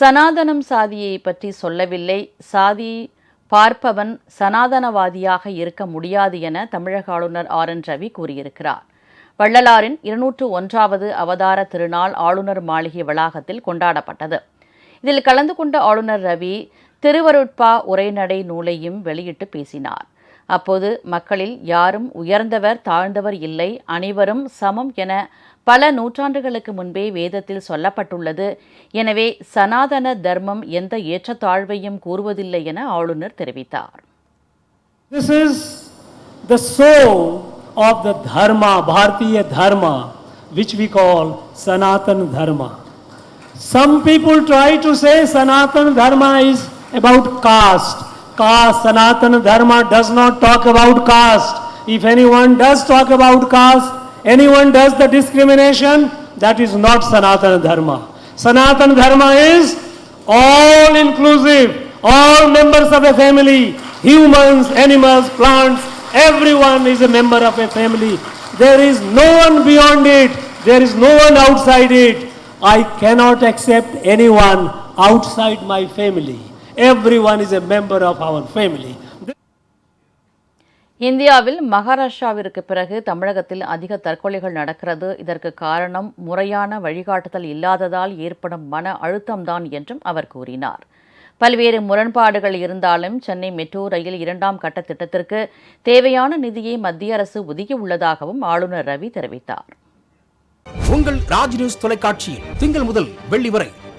சனாதனம் சாதியை பற்றி சொல்லவில்லை. சாதி பார்ப்பவன் சனாதனவாதியாக இருக்க முடியாது என தமிழக ஆளுநர் ஆர் என் ரவி கூறியிருக்கிறார். வள்ளலாரின் இருநூற்று ஒன்றாவது அவதார திருநாள் ஆளுநர் மாளிகை வளாகத்தில் கொண்டாடப்பட்டது. இதில் கலந்து கொண்ட ஆளுநர் ரவி திருவருட்பா உரைநடை நூலையும் வெளியிட்டு பேசினார். அப்போது மக்களில் யாரும் உயர்ந்தவர் தாழ்ந்தவர் இல்லை அனைவரும் சமம் என பல நூற்றாண்டுகளுக்கு முன்பே வேதத்தில் சொல்லப்பட்டுள்ளது எனவே சனாதன தர்மம் எந்த ஏற்றத்தாழ்வையும் கூறுவதில்லை என ஆளுநர் தெரிவித்தார் This is the soul of the dharma, Bharatiya dharma, which we call Sanatan dharma. Some people try to say Sanatan dharma is about caste. Caste, Sanatan dharma does not talk about caste. If anyone does talk about caste, anyone does the discrimination, that is not Sanatan dharma. Sanatan dharma is all inclusive, all members of a family, humans, animals, plants, everyone is a member of a family. There is no one beyond it, there is no one outside it. I cannot accept anyone outside my family. Everyone is a member of our family. இந்தியாவில் மகாராஷ்டிராவிற்கு பிறகு தமிழகத்தில் அதிக தற்கொலைகள் நடக்கிறது. இதற்கு காரணம் முறையான வழிகாட்டுதல் இல்லாததால் ஏற்படும் மன அழுத்தம்தான் என்றும் அவர் கூறினார். பல்வேறு முரண்பாடுகள் இருந்தாலும் சென்னை மெட்ரோ ரயில் இரண்டாம் கட்ட திட்டத்திற்கு தேவையான நிதியை மத்திய அரசு ஒதுக்கியுள்ளதாகவும் ஆளுநர் ரவி தெரிவித்தார். உங்கள் ராஜ் நியூஸ் தொலைக்காட்சியில் திங்கள் முதல் வெள்ளி வரை